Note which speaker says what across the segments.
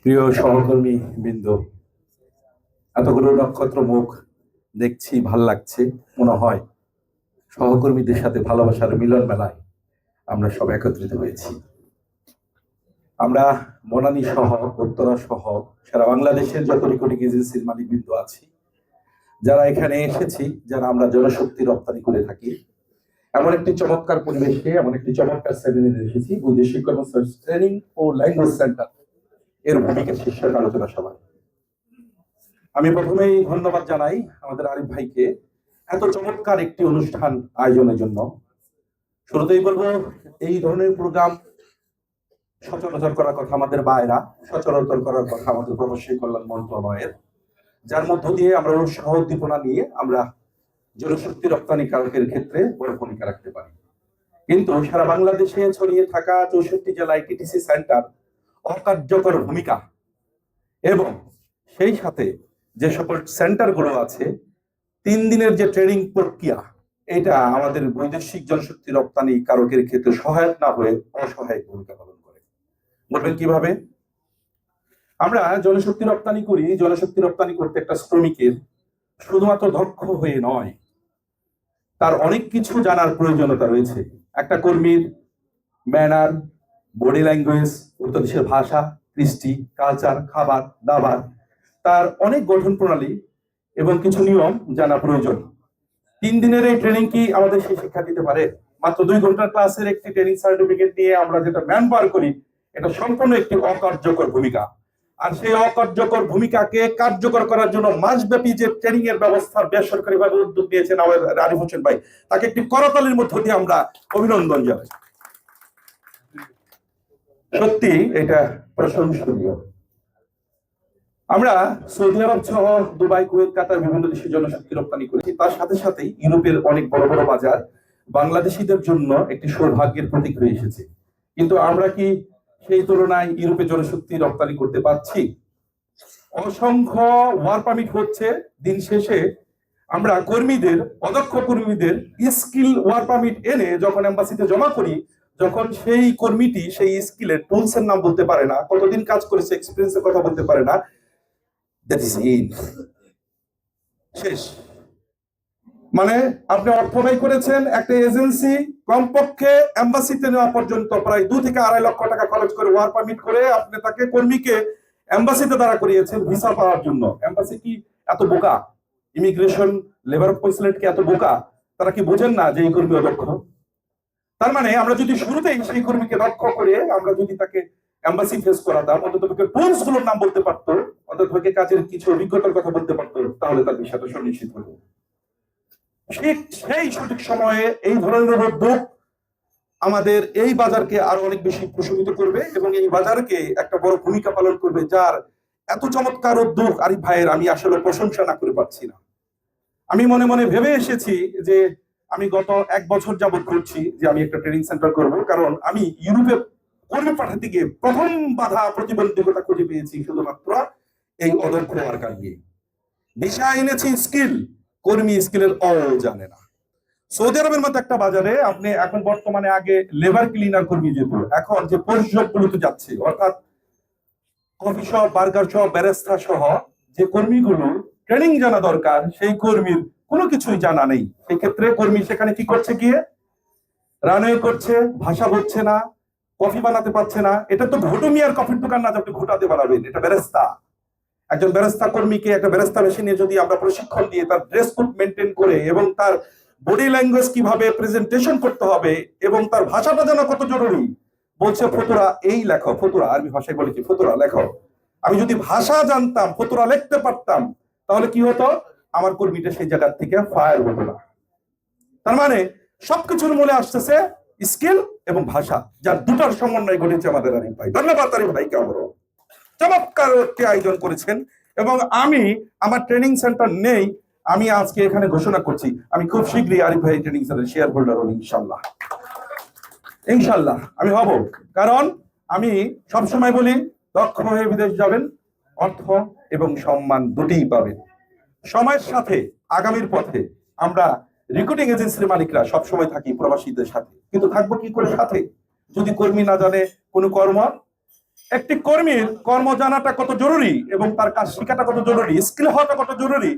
Speaker 1: প্রিয় সহকর্মী বৃন্দ, এতগুলো নক্ষত্র মুখ দেখছি, ভালো লাগছে, মনে হয় সহকর্মীদের সাথে ভালোবাসার মিলন মেলায় আমরা সব একত্রিত হয়েছি। আমরা বনানী সহ, উত্তরা সহ, সারা বাংলাদেশের যত রেকর্ডিং এজেন্সির মালিকবৃন্দ আছি, যারা এখানে এসেছি, যারা আমরা জনশক্তি রপ্তানি করে থাকি এমন একটি চমৎকার পরিবেশে এমন একটি চমৎকার সেমিনারে এসেছি বৈদেশিক কর্মচারী ট্রেনিং ও ল্যাঙ্গুয়েজ সেন্টার এর ভূমিকা শীর্ষক আলোচনা সভা আমি প্রথমেই ধন্যবাদ জানাই আমাদের আরিফ ভাইকে এত চমৎকার একটি অনুষ্ঠান আয়োজনের জন্য। শুরুতেই বলব, এই ধরনের প্রোগ্রাম সচরাচর করার কথা আমাদের বাইরা সচরাচর করার কথা আমাদের প্রবাসী কল্যাণ মন্ত্রণালয়ের। যার মধ্য দিয়ে আমরা উৎসাহ উদ্দীপনা নিয়ে আমরা জনশক্তি রপ্তানি কারকের ক্ষেত্রে বড় ভূমিকা রাখতে পারি। কিন্তু সারা বাংলাদেশে ছড়িয়ে থাকা চৌষট্টি জেলা আইটিটিসি সেন্টার অকার্যকর ভূমিকা। এবং সেই সাথে যে সকল সেন্টারগুলো আছে, তিন দিনের যে ট্রেনিং প্রক্রিয়া, এটা আমাদের বৈদেশিক জনশক্তি রপ্তানি কারকের ক্ষেত্রে সহায়ক না হয়ে অসহায়ক ভূমিকা পালন করে। বলবেন কীভাবে? আমরা জনশক্তি রপ্তানি করি, জনশক্তি রপ্তানি করতে একটা শ্রমিকের শুধুমাত্র দক্ষ হয়ে নয়, তার অনেক কিছু জানার প্রয়োজনীয়তা রয়েছে। একটা কর্মীর ম্যানার বডি ল্যাঙ্গুয়েজ উত্তর দেশের ভাষা, কৃষ্টি কালচার খাবার, দাবার, তার অনেক গঠন প্রণালী এবং কিছু নিয়ম জানা প্রয়োজন। তিন দিনের এই ট্রেনিং কি আমাদের সেই শিক্ষা দিতে পারে? মাত্র দুই ঘণ্টার ক্লাসের একটি ট্রেনিং সার্টিফিকেট নিয়ে আমরা যেটা ম্যান পার করি, এটা সম্পূর্ণ একটি অকার্যকর ভূমিকা। আর সেই অকার্যকর ভূমিকাকে কার্যকর করার জন্য মাসব্যাপী যে ট্রেনিং এর ব্যবস্থা বেসরকারি ভাবে উদ্যোগ নিয়েছেন আমাদের আরিফ হোসেন ভাই, তাকে একটি করতালির মধ্য দিয়ে আমরা অভিনন্দন জানাই। সত্যি এটা প্রশংসনীয়। আমরা সৌদি আরব সহ দুবাই, কুয়েত, কাতার বিভিন্ন দেশে জনশক্তি রপ্তানি করেছি। তার সাথে সাথে ইউরোপের অনেক বড় বড় বাজার বাংলাদেশিদের জন্য একটি সৌভাগ্যের প্রতীক হয়ে এসেছে। কিন্তু আমরা কি সেই তুলনায় ইউরোপে জনশক্তি রপ্তানি করতে পারছি। অসংখ্য ওয়ার পারমিট হচ্ছে দিন শেষে। আমরা কর্মীদের, অদক্ষ কর্মীদের স্কিল ওয়ার পারমিট এনে যখন এম্বাসিতে জমা করি, যখন সেই কর্মীটি সেই স্কিলের টুলস এর নাম বলতে পারে না, কতদিন কাজ করেছে এক্সপিরিয়েন্সের কথা বলতে পারে না। দ্যাট ইজ ইট শেষ। মানে আপনি অর্থ ব্যয় করেছেন একটা এজেন্সি কমপক্ষে এম্বাসিতে নেওয়া পর্যন্ত প্রায় দু থেকে আড়াই লক্ষ টাকা খরচ করে ওয়ার পারমিট করে আপনি তাকে কর্মীকে এম্বাসিতে দাঁড়া করিয়েছেন ভিসা পাওয়ার জন্য। এম্বাসি কি এত বোকা? ইমিগ্রেশন লেবার কনসুলেট কি এত বোকা? তারা কি বোঝেন না যে এই কর্মী অদক্ষ? তার মানে আমরা যদি শুরুতেই সেই কর্মীকে দক্ষ করে আমরা যদি তাকে এম্বাসি ফেস করাতাম, অন্তত টুলসগুলোর নাম বলতে পারতো, অন্তত কাজের কিছু অভিজ্ঞতার কথা বলতে পারতো, তাহলে তার বিষয়টা সুনিশ্চিত হতো। ঠিক সেই সঠিক সময়ে এই ধরনের উদ্যোগ আমাদের এই বাজারকে আরও অনেক বেশি প্রশমিত করবে এবং এই বাজারকে একটা বড় ভূমিকা পালন করবে, যার এত চমৎকার উদ্যোগ আরিফ ভাইয়ের আমি আসলে প্রশংসা না করে পারছি না। আমি মনে মনে ভেবে এসেছি যে আমি গত এক বছর যাবৎ করছি যে আমি একটা ট্রেনিং সেন্টার করব, কারণ আমি ইউরোপে কর্মী পাঠাতে গিয়ে প্রথম বাধা প্রতিবন্ধকতা খুঁজে পেয়েছি শুধুমাত্র এই অদক্ষ ওয়ার্কার নিয়ে। দিশা এনেছি স্কিল কর্মী স্কিলের অল জানে না। সৌদি আরবের মতো একটা বাজারে আপনি এখন বর্তমানে আগে লেবার ক্লিনার কর্মী যেত। এখন যে পরিষেবা গুলোতে যাচ্ছে, অর্থাৎ coffee shop, burger shop, barista সহ যে কর্মীগুলো ট্রেনিং জানা দরকার, সেই কর্মীর কোনো কিছুই জানা নেই। সেই ক্ষেত্রে কর্মী সেখানে কি করছে গিয়ে? রানওয়ে করছে, ভাষা হচ্ছে না, কফি বানাতে পারছে না। এটা তো ঘটু মিয়ার কফির দোকান না যে আপনি ঘোটাতে বানাবেন, এটা বেরেস্তা একজন বেরেস্তা কর্মীকে একটা বেরেস্তা মেশিনে যদি আমরা প্রশিক্ষণ দিয়ে তার ড্রেস কোড মেনটেন করে এবং তার বডি ল্যাঙ্গুয়েজ কীভাবে প্রেজেন্টেশন করতে হবে এবং তার ভাষাটা যেন কত জরুরি, বলছে ফতুরা, এই লেখো, ফতুরা, আরবি ভাষায় বলে কি, ফতুরা, লেখো। আমি যদি ভাষা জানতাম, ফতুরা লিখতে পারতাম, তাহলে কি হতো? আমার কর্মীটা সেই জায়গার থেকে ফায়ার হতো না। তার মানে সবকিছুর মূলে আসতেছে স্কিল এবং ভাষা, যার দুটার সমন্বয় ঘটেছে আমাদের আরিফ ভাই। ধন্যবাদ আরিফ ভাইকে আমারও চমৎকার একটি আয়োজন করেছেন এবং আমি আমার ট্রেনিং সেন্টার নেই, আমি আজকে এখানে ঘোষণা করছি। আমি খুব শীঘ্রই আরিফ ভাই ট্রেনিং সেন্টার শেয়ার হোল্ডার হব ইনশাল্লাহ ইনশাল্লাহ আমি হব। কারণ আমি সবসময় বলি, দক্ষ হয়ে বিদেশ যাবেন, অর্থ এবং সম্মান দুটিই পাবেন। সময়ের সাথে, আগামীর পথে আমরা রিক্রুটিং এজেন্সির মালিকরা সবসময় থাকি প্রবাসীদের সাথে। কিন্তু থাকব কি করে সাথে? যদি কর্মী না জানে কোনো কর্ম একটি কর্মীর কর্ম জানাটা কত জরুরি এবং তার কাজ শেখাটা কত জরুরি স্কিল হওয়াটা কত জরুরি?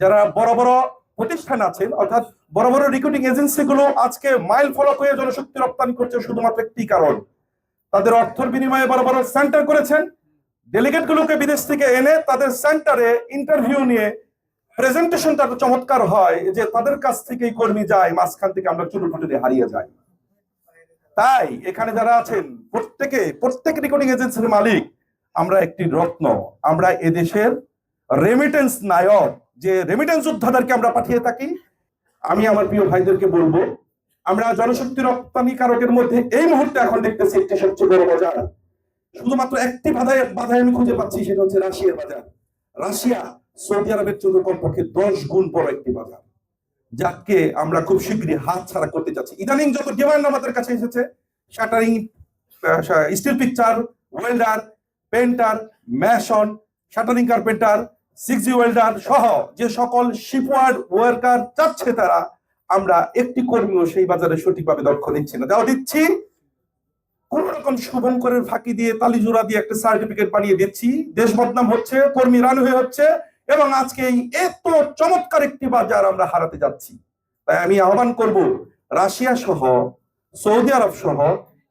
Speaker 1: যারা বড় বড় প্রতিষ্ঠান আছেন, অর্থাৎ বড় বড় রিক্রুটিং এজেন্সি গুলো আজকে মাইল ফলক হয়ে জনশক্তি রপ্তানি করছে শুধুমাত্র একটি কারণ। তাদের অর্থের বিনিময়ে বড় বড় সেন্টার করেছেন। ডেলিগেট গুলোকে বিদেশ থেকে এনে তাদের সেন্টারে ইন্টারভিউ নিয়ে প্রেজেন্টেশনটা চমৎকার হয় যে তাদের কাছ থেকেই কর্মী যায়, মাঝখান থেকে আমরা চুরু হারিয়ে যাই। তাই এখানে যারা আছেন, প্রত্যেকে, প্রত্যেক রেকর্ডিং এজেন্সির মালিক, আমরা একটি রত্ন, আমরা এদেশের রেমিটেন্স নায়ক, যে রেমিটেন্স যোদ্ধাদেরকে আমরা পাঠিয়ে থাকি, আমি আমার প্রিয় ভাইদেরকে বলব, আমরা জনশক্তি রপ্তানি কারকের মধ্যে এই মুহূর্তে এখন দেখতেছি একটি সবচেয়ে বড় বাজার। শুধুমাত্র একটি বাধায় বাধায় আমি খুঁজে পাচ্ছি, সেটা হচ্ছে রাশিয়ার বাজার। রাশিয়া সৌদি আরবের চেয়ে কমপক্ষে দশ গুণ বড় একটি বাজার। যাকে আমরা খুব শীঘ্রই হাত ছাড়া করতে যাচ্ছি। ইদানিং যত ডিমান্ড আমাদের কাছে এসেছে, shuttering steel picture welder painter mason shuttering carpenter six welder সহ যে সকল শিপওয়ার্ড ওয়ার্কার চাচ্ছে তারা, আমরা একটি কর্মীও সেই বাজারে সঠিকভাবে দক্ষ দিচ্ছি না। দেওয়া দিচ্ছি, কোন রকম শুভঙ্করের ফাঁকি দিয়ে তালিজোড়া দিয়ে একটা সার্টিফিকেট বানিয়ে দিচ্ছি। দেশ বদনাম হচ্ছে, কর্মী রান হয়ে হচ্ছে এবং আজকে এই এত চমৎকার একটি বাজার আমরা হারাতে যাচ্ছি। তাই আমি আহ্বান করব, রাশিয়া সহ, সৌদি আরব সহ,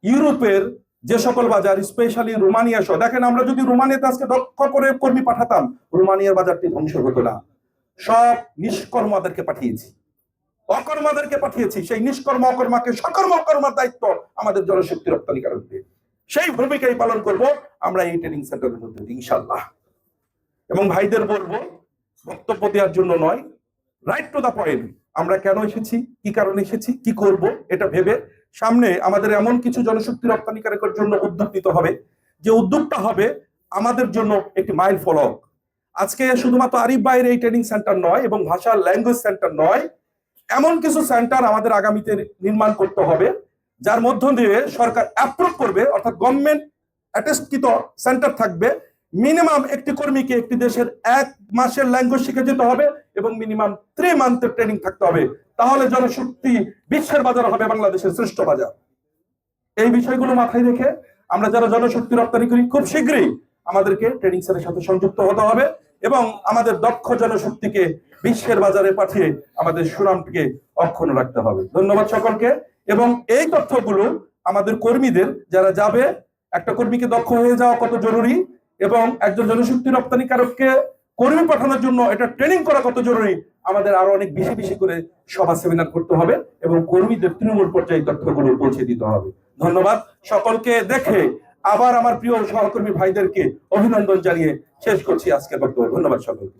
Speaker 1: ইউরোপের যে সকল বাজার, স্পেশালি রোমানিয়া সহ। দেখেন, আমরা যদি রোমানিয়াতে আজকে দক্ষ করে কর্মী পাঠাতাম, রোমানিয়ার বাজারটি ধ্বংস হতো না। সব নিষ্কর্মাদেরকে পাঠিয়েছি। অকর্মাদেরকে পাঠিয়েছি। সেই নিষ্কর্ম অকর্মাকে সকর্ম অকর্মার দায়িত্ব আমাদের জনশক্তি রপ্তানিকারকদের। সেই ভূমিকাই পালন করব আমরা এই ট্রেনিং সেন্টারের মধ্যে ইনশাল্লাহ এবং ভাইদের বলব, বক্তব্য দেওয়ার জন্য নয় রাইট টু দা পয়েন্ট আমরা কেন এসেছি, কি কারণে এসেছি, কি করব, এটা ভেবে সামনে আমাদের এমন কিছু জনশক্তি রপ্তানিকারকের জন্য উদ্যোগ নিতে হবে, যে উদ্যোগটা হবে আমাদের জন্য একটি মাইল ফলক আজকে শুধুমাত্র আরিফ বাইরে এই ট্রেনিং সেন্টার নয় এবং ভাষা ল্যাঙ্গুয়েজ সেন্টার নয়, এমন কিছু সেন্টার আমাদের আগামীতে নির্মাণ করতে হবে, যার মধ্য দিয়ে সরকার অ্যাপ্রুভ করবে, অর্থাৎ গভর্নমেন্ট অ্যাটেস্টকৃত সেন্টার থাকবে মিনিমাম একটি কর্মীকে একটি দেশের এক মাসের ল্যাঙ্গুয়েজ শিখে যেতে হবে এবং মিনিমাম থ্রি মান্থের ট্রেনিং থাকতে হবে। তাহলে জনশক্তি বিশ্বের বাজার হবে, বাংলাদেশের শ্রেষ্ঠ বাজার। এই বিষয়গুলো মাথায় রেখে আমরা যারা জনশক্তি রপ্তানি করি, খুব শীঘ্রই আমাদেরকে ট্রেনিং সেন্টারের সাথে সংযুক্ত হতে হবে এবং আমাদের দক্ষ জনশক্তিকে বিশ্বের বাজারে পাঠিয়ে আমাদের সুনামকে অক্ষুণ্ণ রাখতে হবে। ধন্যবাদ সকলকে এবং এই তথ্যগুলো আমাদের কর্মীদের, যারা যাবে, একটা কর্মীকে দক্ষ হয়ে যাওয়া কত জরুরি এবং একজন জনশক্তি রপ্তানিকারককে কর্মী পাঠানোর জন্য এটা ট্রেনিং করা কত জরুরি, আমাদের আরও অনেক বেশি বেশি করে সভা সেমিনার করতে হবে এবং কর্মীদের তৃণমূল পর্যায়ে তথ্যগুলো পৌঁছে দিতে হবে। ধন্যবাদ সকলকে দেখে আবার আমার প্রিয় সহকর্মী ভাইদেরকে অভিনন্দন জানিয়ে শেষ করছি আজকের বক্তব্য। ধন্যবাদ সকলকে।